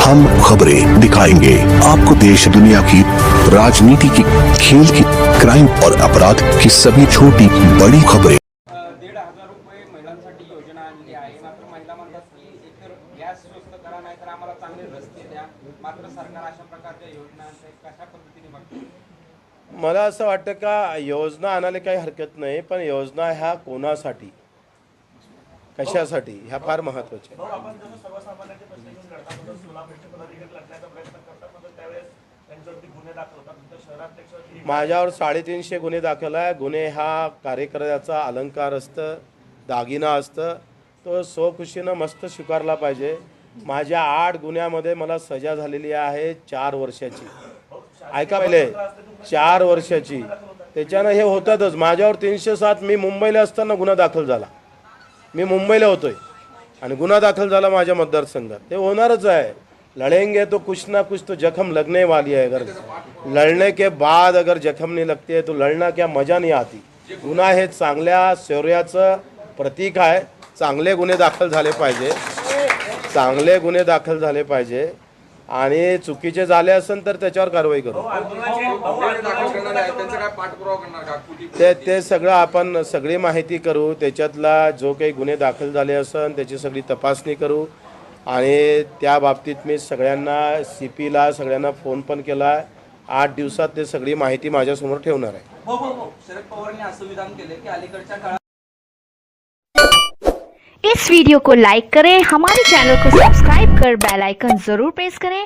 हम खबरें दिखाएँगे। आपको देश, दुनिया की राजनीति की, खेल की क्राइम और अपराध की सभी छोटी, बड़ी खबरें। मला असं वाटतं का योजना आणायला काही हरकत नाही, पण योजना ह्या कोणासाठी? कशासाठी? ह्या फार महत्वाच्या माझ्यावर साडेतीनशे गुन्हे दाखल आहे. गुन्हे हा कार्यकर्त्याचा अलंकार असतं दागिना असतं. तो स्वखुशीनं मस्त स्वीकारला पाहिजे. माझ्या आठ गुन्ह्यामध्ये मला सजा झालेली आहे चार वर्षाची. ऐका पहिले चार वर्षाची. त्याच्यानं हे होतातच. माझ्यावर तीनशे सात मी मुंबईला असताना गुन्हा दाखल झाला. मी मुंबईला होतोय. आणि गुन्हा दाखल झाला माझ्या मतदारसंघात. ते होणारच आहे. लड़ेंगे तो कुछ ना कुछ तो जख्म लगने वाली है। अगर लड़ने के बाद अगर जख्म नहीं लगती है तो लढना क्या मजा नहीं आती। गुन्हा हे चांगल्या शौर्याचं प्रतीक आहे। चांगले गुन्हे दाखल झाले पाहिजे। चांगले गुन्हे दाखल झाले पाहिजे। आणि चुकीचे झाले असेल तर त्याच्यावर कारवाई करू। ते ते सगळं आपण सगळी माहिती करू। त्याच्यातला जो काही गुन्हे दाखल झाले असन त्याची सगळी तपासणी करू। आणि त्या बाबतीत मी सगळ्यांना सी पीला सगळ्यांना फोन पण केला. आठ दिवसात ते सगळी माहिती माझ्यासमोर ठेवणार आहे. हो हो हो. शरद पवारांनी असं विधान केले की अलीकडच्या काळात इस वीडियो को लाइक करें हमारे चैनल को सब्सक्राइब कर बेल आइकन जरूर प्रेस करें।